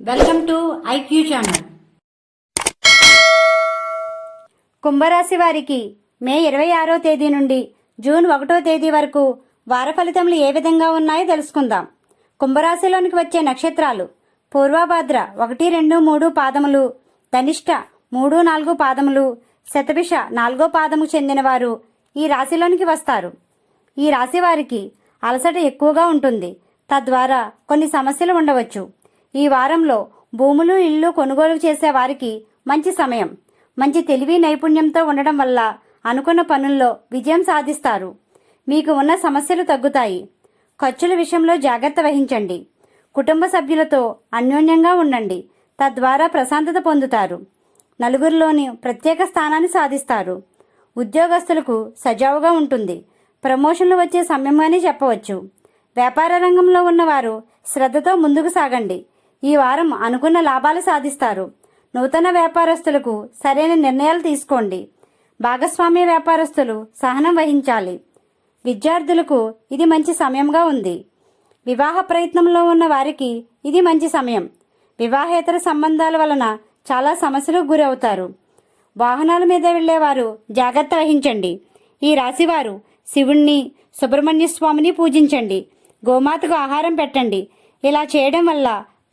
Welcome to IQ channel. కుంభరాశి వారికి మే ఇరవై ఆరో తేదీ నుండి జూన్ ఒకటో తేదీ వరకు వార ఫలితములు ఏ విధంగా ఉన్నాయో తెలుసుకుందాం. కుంభరాశిలోనికి వచ్చే నక్షత్రాలు పూర్వభాద్ర ఒకటి రెండు మూడు పాదములు ధనిష్ట మూడు నాలుగు పాదములు శతభిష నాలుగో పాదము చెందినవారు ఈ రాశిలోనికి వస్తారు. ఈ రాశి వారికి అలసట ఎక్కువగా ఉంటుంది. తద్వారా కొన్ని సమస్యలు ఉండవచ్చు. ఈ వారంలో భూములు ఇల్లు కొనుగోలు చేసే వారికి మంచి సమయం మంచి తెలివి నైపుణ్యంతో ఉండడం వల్ల అనుకున్న పనుల్లో విజయం సాధిస్తారు. మీకు ఉన్న సమస్యలు తగ్గుతాయి. ఖర్చుల విషయంలో జాగ్రత్త వహించండి. కుటుంబ సభ్యులతో అన్యోన్యంగా ఉండండి. తద్వారా ప్రశాంతత పొందుతారు. నలుగురిలోని ప్రత్యేక స్థానాన్ని సాధిస్తారు. ఉద్యోగస్తులకు సజావుగా ఉంటుంది. ప్రమోషన్లు వచ్చే సమయంగానే చెప్పవచ్చు. వ్యాపార రంగంలో ఉన్నవారు శ్రద్ధతో ముందుకు సాగండి. ఈ వారం అనుకున్న లాభాలు సాధిస్తారు. నూతన వ్యాపారస్తులకు సరైన నిర్ణయాలు తీసుకోండి. భాగస్వామ్య వ్యాపారస్తులు సహనం వహించాలి. విద్యార్థులకు ఇది మంచి సమయంగా ఉంది. వివాహ ప్రయత్నంలో ఉన్న వారికి ఇది మంచి సమయం. వివాహేతర సంబంధాల వలన చాలా సమస్యలకు గురవుతారు. వాహనాల మీద వెళ్ళేవారు జాగ్రత్త వహించండి. ఈ రాశివారు శివుణ్ణి సుబ్రహ్మణ్య స్వామిని పూజించండి. గోమాతకు ఆహారం పెట్టండి. ఇలా చేయడం వల్ల